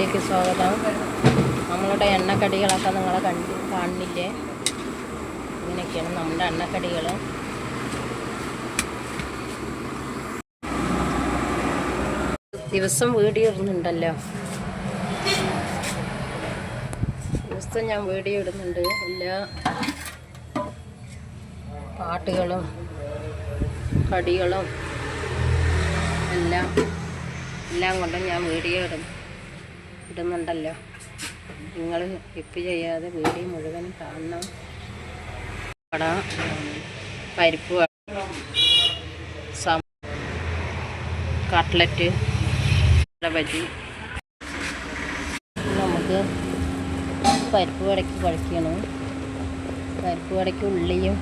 വീഡിയോയിലേക്ക് സ്വാഗതം. നമ്മളുടെ എണ്ണക്കടികളൊക്കെ നിങ്ങളെ കണ്ടു കാണില്ലേ? ഇങ്ങനെയൊക്കെയാണ് നമ്മുടെ എണ്ണക്കടികൾ ദിവസം വീഡിയോ ഇടുന്നുണ്ടല്ലോ ദിവസം ഞാൻ വീഡിയോ ഇടുന്നുണ്ട് എല്ലാ പാട്ടുകളും കടികളും എല്ലാം എല്ലാം കൊണ്ടും ഞാൻ വീഡിയോ ഇടും ഇടുന്നുണ്ടല്ലോ. നിങ്ങൾ ഇപ്പ് ചെയ്യാതെ വീഡിയോ മുഴുവൻ കാണണം. വട പരിപ്പ് കട്ട്ലറ്റ് ബജി നമുക്ക് പരിപ്പ് വടക്ക് കുഴക്കണം പരിപ്പ് വടക്ക് ഉള്ളിയും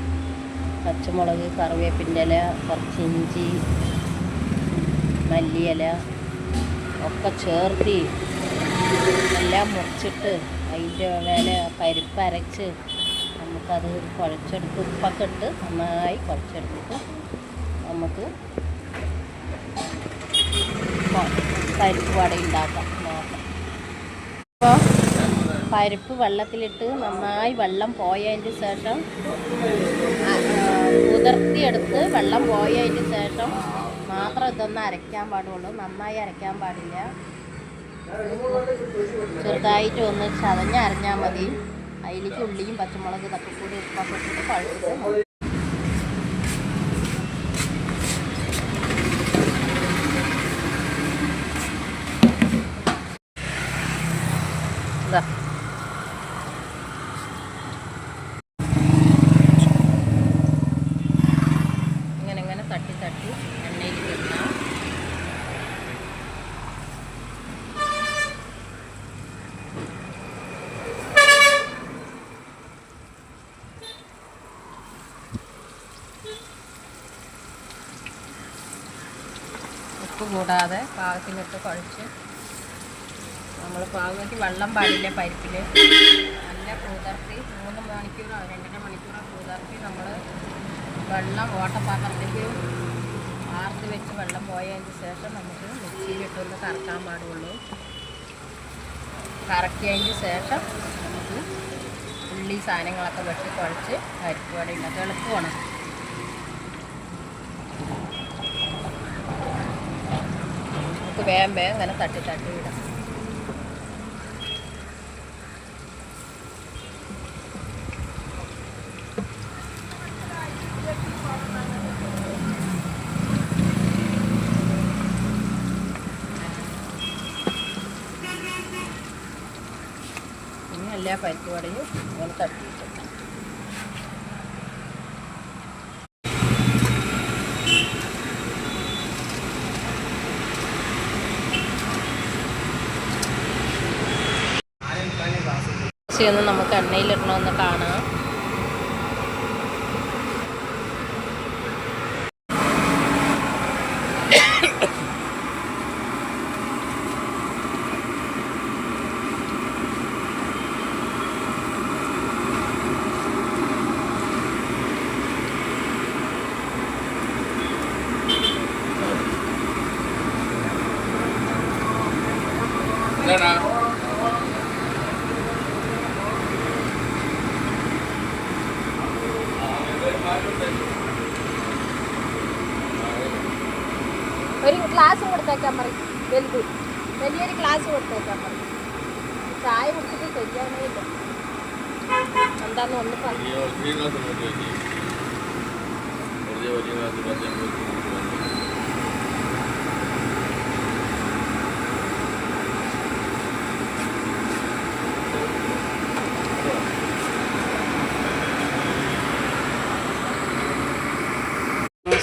പച്ചമുളക് കറിവേപ്പിന്റെ ഇല കുറച്ച് ഇഞ്ചി മല്ലിയില ഒക്കെ ചേർത്തി എല്ലാം മുറിച്ചിട്ട് അതിന്റെ മേലെ പരിപ്പ് അരച്ച് നമുക്കത് കുഴച്ചെടുത്ത് ഉപ്പൊക്കെ ഇട്ട് നന്നായി കുഴച്ചെടുത്തിട്ട് നമുക്ക് പരിപ്പ് വട ഉണ്ടാക്കാം. അപ്പോൾ പരിപ്പ് വെള്ളത്തിലിട്ട് നന്നായി വെള്ളം പോയതിന് ശേഷം കുതിർത്തിയെടുത്ത് വെള്ളം പോയതിന് ശേഷം മാത്രം ഇതൊന്നും അരയ്ക്കാൻ പാടുള്ളൂ. നന്നായി അരയ്ക്കാൻ പാടില്ല. ചെറുതായിട്ട് ഒന്ന് ചതഞ്ഞ് അരഞ്ഞാൽ മതി. അതിലേക്ക് ഉള്ളിയും പച്ചമുളക് ഇതൊക്കെ കൂടി ഉപ്പൊക്കെ പഴുത്ത് ഇതാ ഇങ്ങനെ ഇങ്ങനെ തട്ടി തട്ടി എണ്ണയിൽ ഇടണം ഉപ്പ് കൂടാതെ പാകത്തിനിട്ട് കുഴച്ച് നമ്മൾ പാകത്തിൽ വെള്ളം പാടില്ല പരിപ്പിൽ. നല്ല കൂതർത്തി മൂന്ന് മണിക്കൂറോ രണ്ടര മണിക്കൂറോ കൂതർത്തി നമ്മൾ വെള്ളം ഓട്ടപാത്രത്തേക്ക് ആർത്ത് വെച്ച് വെള്ളം പോയതിന് ശേഷം നമുക്ക് മിക്സിയിലിട്ടൊന്ന് കറക്കാൻ പാടുള്ളൂ. കറക്കിയതിന് ശേഷം നമുക്ക് ഉള്ളി സാധനങ്ങളൊക്കെ വെട്ടി കുഴച്ച് പരിപ്പ് വട ഉണ്ടാക്കുക എളുപ്പമാണ് നമുക്ക് വേഗം വേഗം ഇങ്ങനെ തട്ടി തട്ടി ഇടാം. എല്ലാ പരിപ്പ് ഇങ്ങനെ തട്ടിയിട്ട് ഒന്ന് നമുക്ക് എണ്ണയിലിടണമെന്ന് കാണാം. ഒരു ഗ്ലാസ് കൊടുത്തേക്കാൻ പറയും. വലുത്. വലിയൊരു ഗ്ലാസ് കൊടുത്തേക്കാൻ പറയും. ചായ കുടിച്ചിട്ട് ശരിയാണേ ഇല്ല. എന്താന്ന് ഒന്ന്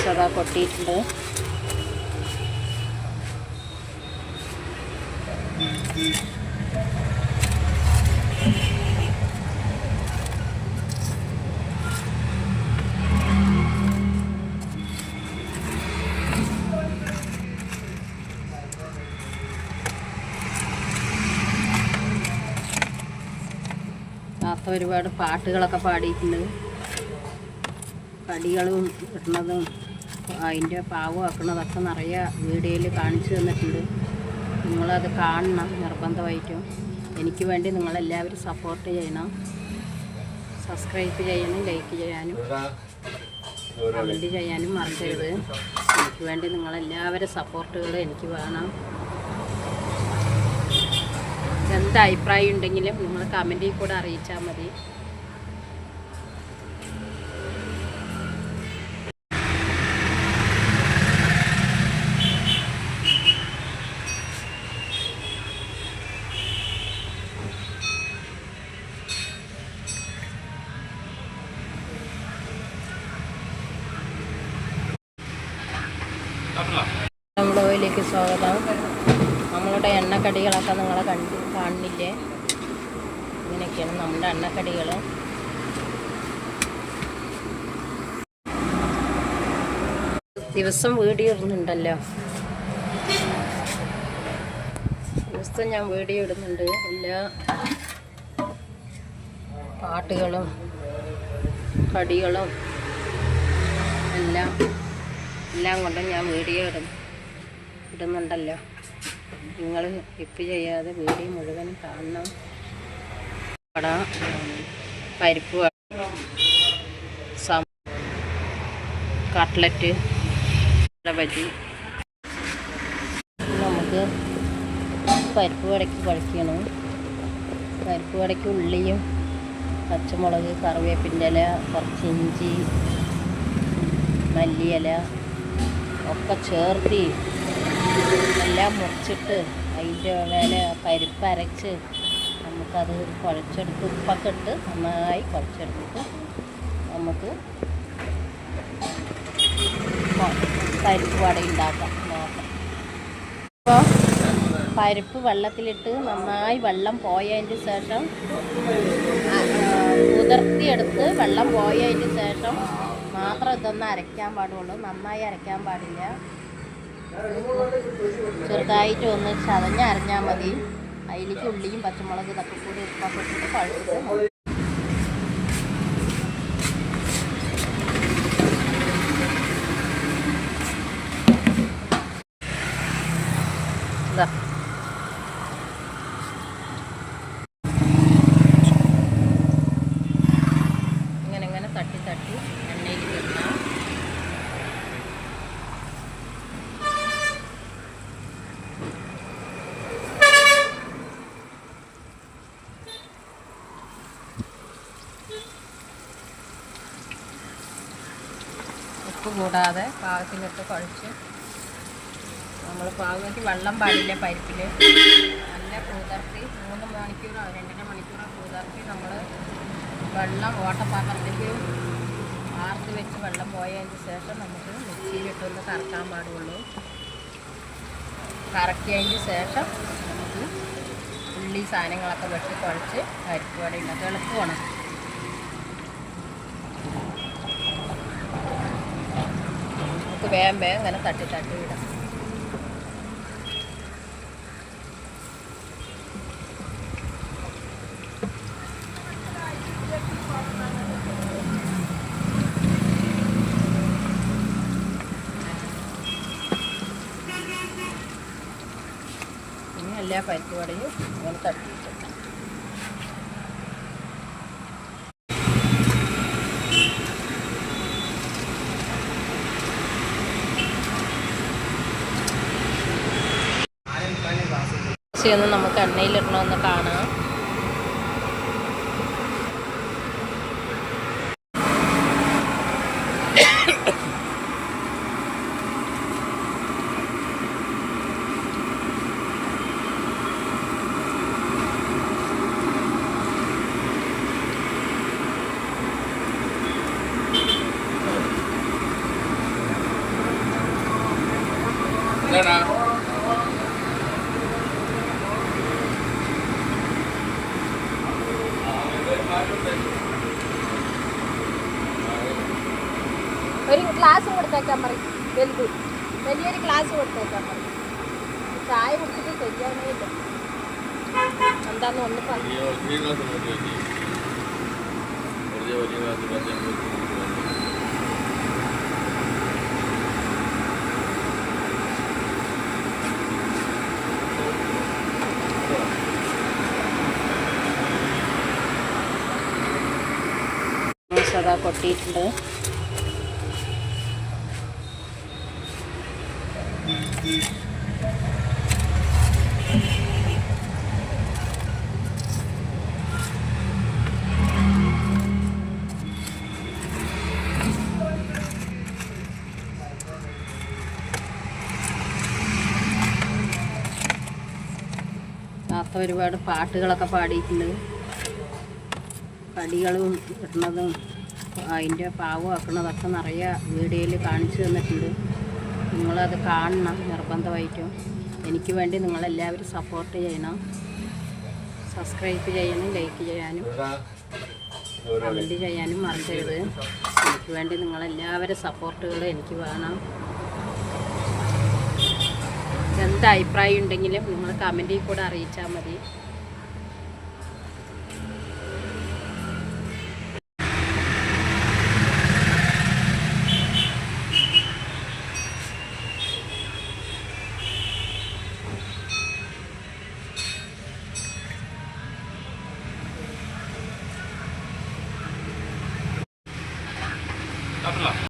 സദാ കൊട്ടിയിട്ടുണ്ട്. ഒരുപാട് പാട്ടുകളൊക്കെ പാടിയിട്ടുണ്ട്. കടികളും ഇടുന്നതും അതിന്റെ പാവം ആക്കുന്നതൊക്കെ നിറയെ വീഡിയോയിൽ കാണിച്ചു തന്നിട്ടുണ്ട്. നിങ്ങളത് കാണണം നിർബന്ധമായിട്ടും. എനിക്ക് വേണ്ടി നിങ്ങളെല്ലാവരും സപ്പോർട്ട് ചെയ്യണം. സബ്സ്ക്രൈബ് ചെയ്യാനും ലൈക്ക് ചെയ്യാനും കമന്റ് ചെയ്യാനും മറക്കരുത്. എനിക്ക് വേണ്ടി നിങ്ങളെല്ലാവരും സപ്പോർട്ടുകൾ എനിക്ക് വേണം. എന്ത് അഭിപ്രായം ഉണ്ടെങ്കിലും നിങ്ങൾ കമന്റിൽ കൂടെ അറിയിച്ചാൽ മതി. ഓയിലേക്ക് സ്വാഗതം. നമ്മളുടെ എണ്ണക്കടികളൊക്കെ നിങ്ങളെ കണ്ടു കാണില്ലേ? ഇങ്ങനെയൊക്കെയാണ് നമ്മുടെ എണ്ണക്കടികൾ. ദിവസം വീഡിയോ ഇടുന്നുണ്ടല്ലോ ദിവസം ഞാൻ വീഡിയോ ഇടുന്നുണ്ട് എല്ലാ പാട്ടുകളും കടികളും എല്ലാം എല്ലാം കൊണ്ടും ഞാൻ വീഡിയോ ഇടും ഇടുന്നുണ്ടല്ലോ നിങ്ങൾ സ്കിപ്പ് ചെയ്യാതെ വീഡിയോ മുഴുവൻ കാണണം. വട പരിപ്പ് കട്ട്ലറ്റ് ബജി നമുക്ക് പരിപ്പ് വടയ്ക്ക് കഴിക്കണം പരിപ്പ് വടയ്ക്ക് ഉള്ളിയും പച്ചമുളക് കറിവേപ്പിന്റെ ഇല കുറച്ച് ഇഞ്ചി മല്ലിയില ഒക്കെ ചേർത്ത് എല്ലാം മുറിച്ചിട്ട് അതിന്റെ മേലെ പരിപ്പ് അരച്ച് നമുക്കത് കുഴച്ചെടുത്ത് ഉപ്പൊക്കെ ഇട്ട് നന്നായി കുഴച്ചെടുത്തിട്ട് നമുക്ക് പരിപ്പ് വട ഉണ്ടാക്കാം. അപ്പോൾ പരിപ്പ് വെള്ളത്തിലിട്ട് നന്നായി വെള്ളം പോയതിന് ശേഷം കുതിർത്തിയെടുത്ത് വെള്ളം പോയതിന് ശേഷം മാത്രം ഇതൊന്നും അരയ്ക്കാൻ പാടുള്ളൂ. നന്നായി അരയ്ക്കാൻ പാടില്ല. ചെറുതായിട്ട് ഒന്ന് ചതഞ്ഞ് അരഞ്ഞാൽ മതി. അതിലേക്ക് ഉള്ളിയും പച്ചമുളക് ഇതൊക്കെ കൂടി ഉപ്പൊക്കെ പഴുത്ത് ഇതാ. ഉപ്പ് കൂടാതെ പാകത്തിലിട്ട് കുഴച്ച് നമ്മൾ പാകത്തിന് വെള്ളം പാടില്ല പരിപ്പിൽ നല്ല പൂതർത്തി മൂന്ന് മണിക്കൂറോ രണ്ടര മണിക്കൂറോ പൂതർത്തി നമ്മൾ വെള്ളം ഓട്ടപാത്രത്തിലേക്ക് ആർത്ത് വെച്ച് വെള്ളം പോയതിന് ശേഷം നമുക്ക് മിക്സിയിലിട്ടൊന്ന് കറക്കാൻ പാടുള്ളൂ. കറക്കിയതിന് ശേഷം നമുക്ക് ഉള്ളി സാധനങ്ങളൊക്കെ വെട്ടി കുഴച്ച് പരിപ്പ് വട എളുപ്പമാണ് നമുക്ക് വേഗം വേഗം ഇങ്ങനെ തട്ടി തട്ടി ഇനി എല്ലാ പരിപ്പ് വടയും ഇങ്ങനെ തട്ടി ഒന്ന് നമുക്ക് എണ്ണയിലിടണമെന്ന് കാണാം. ഒരു ഗ്ലാസ് കൊടുത്തേക്കാൻ പറയും. വലുത്. വലിയൊരു ഗ്ലാസ് കൊടുത്തേക്കാൻ പറയും. ചായ കുടിച്ചിട്ട് ശരിയാണേ ഇല്ല. എന്താന്ന് ഒന്ന് സദാ കൊട്ടിയിട്ടുണ്ട് താത്ത ഒരുപാട് പാട്ടുകളൊക്കെ പാടിയിട്ടുണ്ട്. കടികളും ഇടുന്നതും അതിന്റെ പാവം ആക്കുന്നതൊക്കെ നിറയെ വീഡിയോയിൽ കാണിച്ചു തന്നിട്ടുണ്ട്. നിങ്ങളത് കാണണം നിർബന്ധമായിട്ടും. എനിക്ക് വേണ്ടി നിങ്ങളെല്ലാവരും സപ്പോർട്ട് ചെയ്യണം. സബ്സ്ക്രൈബ് ചെയ്യണം ലൈക്ക് ചെയ്യാനും കമന്റ് ചെയ്യാനും മറക്കരുത്. എനിക്ക് വേണ്ടി നിങ്ങളെല്ലാവരും സപ്പോർട്ടുകൾ എനിക്ക് വേണം. എന്ത് അഭിപ്രായം ഉണ്ടെങ്കിലും നിങ്ങൾ കമന്റിൽ കൂടെ അറിയിച്ചാൽ മതി.